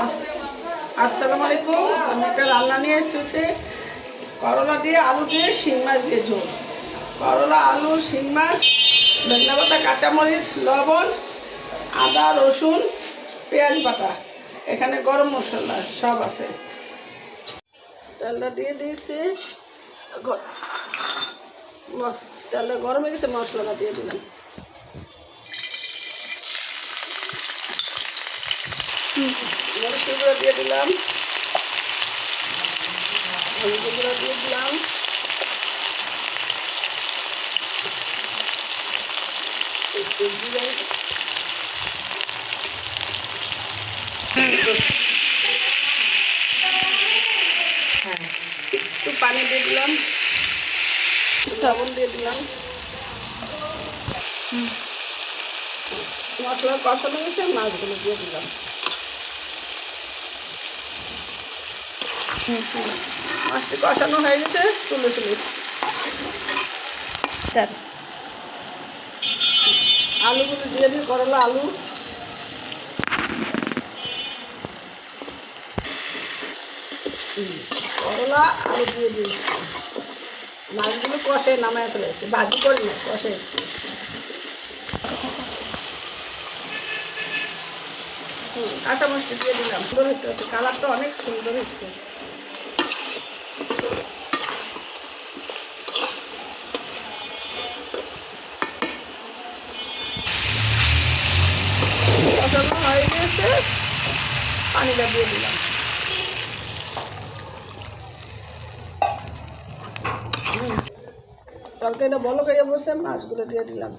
আস- আসসালামু আলাইকুম। আমি একটা রান্না নিয়ে এসেছি। করলা দিয়ে আলু দিয়ে শিং মাছ দিয়ে ঝোল। করলা, আলু, শিং মাছ, ধনিয়া পাতা, কাঁচামরিচ, লবণ, আদা, রসুন, পেঁয়াজ বাটা। এখানে গরম মশলা সব আছে। তেলটা দিয়ে দিয়েছি। তেলটা গরম হয়ে গেছে, মশলাটা দিয়ে দিলাম। মরিচ গুঁড়ো দিয়ে দিলাম। হলুদ গুঁড়ো দিয়ে দিলাম। একটু জিরে। হ্যাঁ একটু পানি দিয়ে দিলাম। লবণ দিয়ে দিলাম। মশলা কষানো গেছে মাছগুলো দিয়ে দিলাম। মাছটি কষানো হয়ে গেছে তুলে তুলে। আলুগুলো দিয়ে দিই করলা আলু। করলা আলু দিয়ে দিই। মাছগুলো কষে নামায় ফেলেছে ভাজি করি কষে হুম, কাঁচা মাছটি দিয়ে দিলাম। সুন্দর হচ্ছে কালারটা অনেক সুন্দর হচ্ছে। কষানো হয়ে গেছে পানিটা দিয়ে দিলাম। বলো করে বসে, মাছগুলো দিয়ে দিলাম।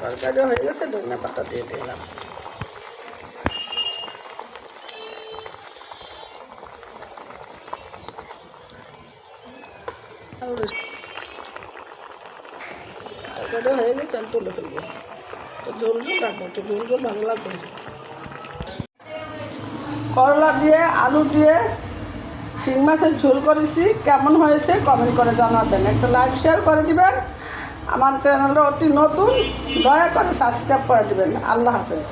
তরকারি হয়ে গেছে ধনিয়া পাতা দিয়ে দিলাম। আর তরকারি হয়ে গেছে আমি তুলে ফেলব রাখব তো ভালো লাগবে করলা দিয়ে, আলু দিয়ে শিং মাছের ঝোল করেছি। কেমন হয়েছে কমেন্ট করে জানাবেন। একটা লাইক শেয়ার করে দিবেন। আমার চ্যানেলটা অতি নতুন, দয়া করে সাবস্ক্রাইব করে দিবেন। আল্লাহ হাফেজ।